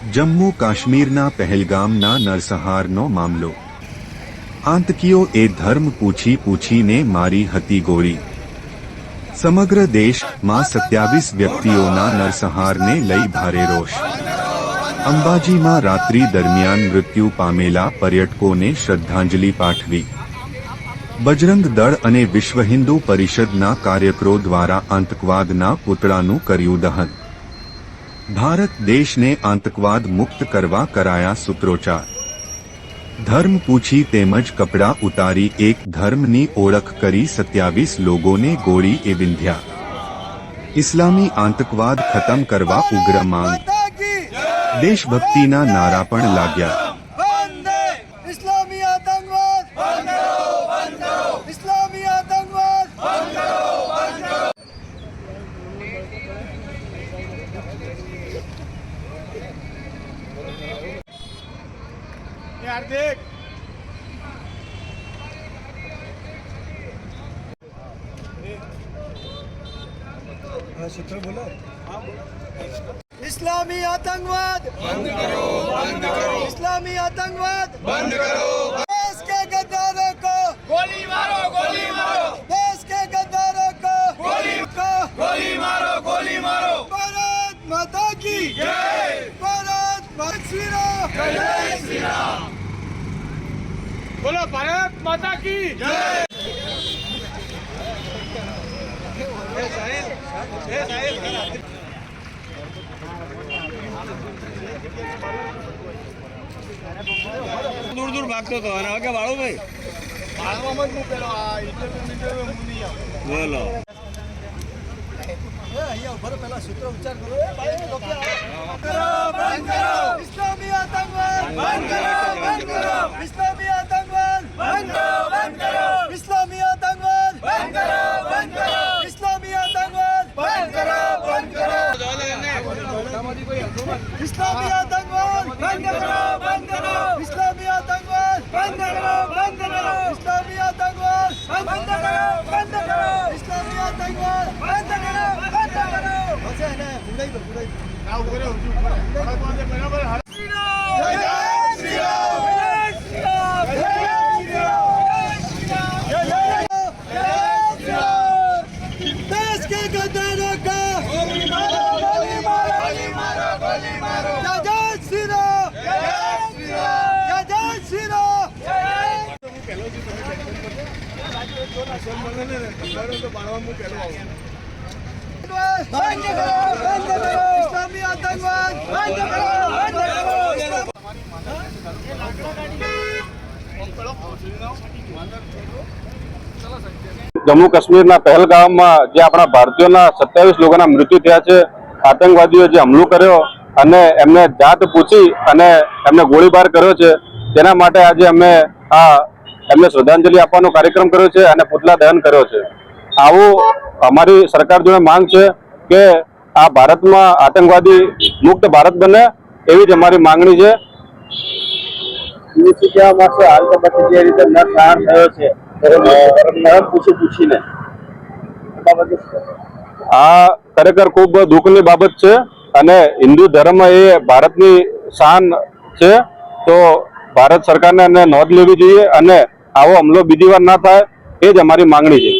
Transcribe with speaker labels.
Speaker 1: જમ્મુ કાશ્મીરના પહેલગામના નરસહારનો મામલો. આતંકીઓ એ ધર્મ પૂછી પૂછીને મારી હતી ગોળી. સમગ્ર દેશમાં સત્યાવીસ વ્યક્તિઓના નરસહારને લઈ ભારે રોષ. અંબાજીમાં રાત્રિ દરમિયાન મૃત્યુ પામેલા પર્યટકોને શ્રદ્ધાંજલિ પાઠવી. બજરંગ દળ અને વિશ્વ હિન્દુ પરિષદના કાર્યકરો દ્વારા આતંકવાદના પૂતળાનું કર્યું દહન. ભારત દેશને આતંકવાદ મુક્ત કરવા કરાયા સૂત્રોચ્ચાર. ધર્મ પૂછી તેમજ કપડાં ઉતારી એક ધર્મની ઓળખ કરી સત્યાવીસ લોકોને ગોળી એ વિંધ્યા. ઇસ્લામી આતંકવાદ ખતમ કરવા ઉગ્ર માંગ. દેશભક્તિના નારા પણ લાગ્યા.
Speaker 2: હાર્દિક. સૂત્ર બોલો ઇસ્લામી આતંકવાદ. બંધ કરો બંધ કરો ઇસ્લામી આતંકવાદ. બંધ કરો. દેશ કે ગદ્દારો કો. ગોલી મારો ગોલી મારો. દેશ કે ગદ્દારો કો. ગોલી કો. ગોલી મારો ગોલી મારો. ભારત માતા કી જય. ભારત માતા જય. બોલો ભારત માતા કી જય!
Speaker 3: દૂર દૂર ભાગતો હતો. અને હવે વાળો ભાઈ? બોલો.
Speaker 2: અહીંયા ઉભરો પેલા સૂત્ર ઉચ્ચાર કરો. બંધ કરો બંધ કરો. ઇસ્લામી આતંકવાદ બંધ કરો બંધ કરો. ಇಸ್ಲಾಮಿಯ ದಂಗಲ್ ಬಂದ್ ಕರೋ ಬಂದ್ ಕರೋ ಇಸ್ಲಾಮಿಯ ದಂಗಲ್ ಬಂದ್ ಕರೋ ಬಂದ್ ಕರೋ ಇಸ್ಲಾಮಿಯ ದಂಗಲ್ ಬಂದ್ ಕರೋ ಬಂದ್ ಕರೋ ಇಸ್ಲಾಮಿಯ ದಂಗಲ್ ಬಂದ್ ಕರೋ ಬಂದ್ ಕರೋ ಹೊಸನೆ ಗುಡೈ ಗುಡೈ ನಾವು ಗುಡೈ ಗುಡೈ ಬರಾಬರ್ ಜೈ ಶ್ರೀ ರಾಮ್ ಜೈ ಶ್ರೀ ರಾಮ್ देश के गद्दार
Speaker 4: જમ્મુ કાશ્મીરના પહેલગામમાં જે આપણા ભારતીયોના સત્યાવીસ લોકોના મૃત્યુ થયા છે, આતંકવાદીઓ જે હુમલો કર્યો અને એમને જાત પૂછી અને એમને ગોળીબાર કર્યો છે, તેના માટે આજે અમે આ એમને શ્રદ્ધાંજલિ આપવાનો કાર્યક્રમ કર્યો છે અને પુતલા દહન કર્યો છે. આવું અમારી સરકાર જોડે માંગ છે કે આ ભારતમાં આતંકવાદી મુક્ત ભારત બને એવી જ અમારી માંગણી છે.
Speaker 5: કહેવા માંગશો હાલ તો પછી જે રીતે નરસંહાર થયો છે ધર્મ પૂછી પૂછીને?
Speaker 4: આ ખરેખર ખૂબ દુઃખની બાબત છે અને હિન્દુ ધર્મ એ ભારતની શાન છે. તો ભારત સરકારને એને નોંધ લેવી જોઈએ અને આવો હમલો બીજી વાર ના થાય એ જ અમારી માંગણી છે.